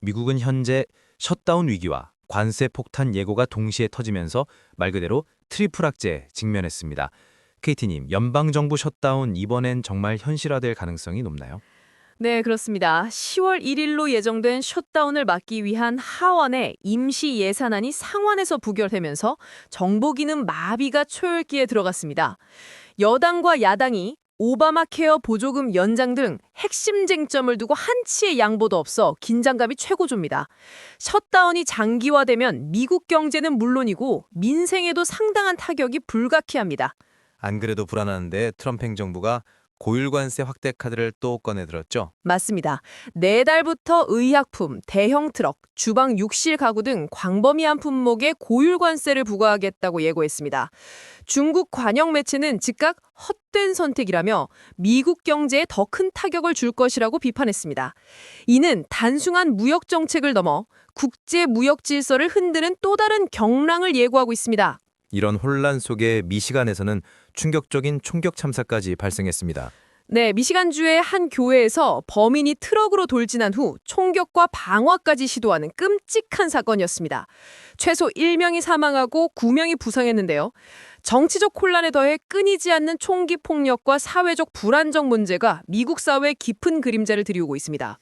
미국은 현재 셧다운 위기와 관세 폭탄 예고가 동시에 터지면서 말 그대로 트리플 악재에 직면했습니다. KT님, 연방정부 셧다운 이번엔 정말 현실화될 가능성이 높나요? 네, 그렇습니다. 10월 1일로 예정된 셧다운을 막기 위한 하원의 임시 예산안이 상원에서 부결되면서 정보기능 마비가 초읽기에 들어갔습니다. 여당과 야당이 오바마 케어 보조금 연장 등 핵심 쟁점을 두고 한치의 양보도 없어 긴장감이 최고조입니다. 셧다운이 장기화되면 미국 경제는 물론이고 민생에도 상당한 타격이 불가피합니다. 안 그래도 불안한데 트럼프 행정부가 고율 관세 확대 카드를 또 꺼내들었죠. 맞습니다. 내달부터 의약품, 대형 트럭, 주방 욕실 가구 등 광범위한 품목에 고율 관세를 부과하겠다고 예고했습니다. 중국 관영 매체는 즉각 헛된 선택이라며 미국 경제에 더 큰 타격을 줄 것이라고 비판했습니다. 이는 단순한 무역 정책을 넘어 국제 무역 질서를 흔드는 또 다른 경랑을 예고하고 있습니다. 이런 혼란 속에 미시간에서는 충격적인 총격 참사까지 발생했습니다. 네, 미시간주의 한 교회에서 범인이 트럭으로 돌진한 후 총격과 방화까지 시도하는 끔찍한 사건이었습니다. 최소 1명이 사망하고 9명이 부상했는데요. 정치적 혼란에 더해 끊이지 않는 총기 폭력과 사회적 불안정 문제가 미국 사회에 깊은 그림자를 들이우고 있습니다.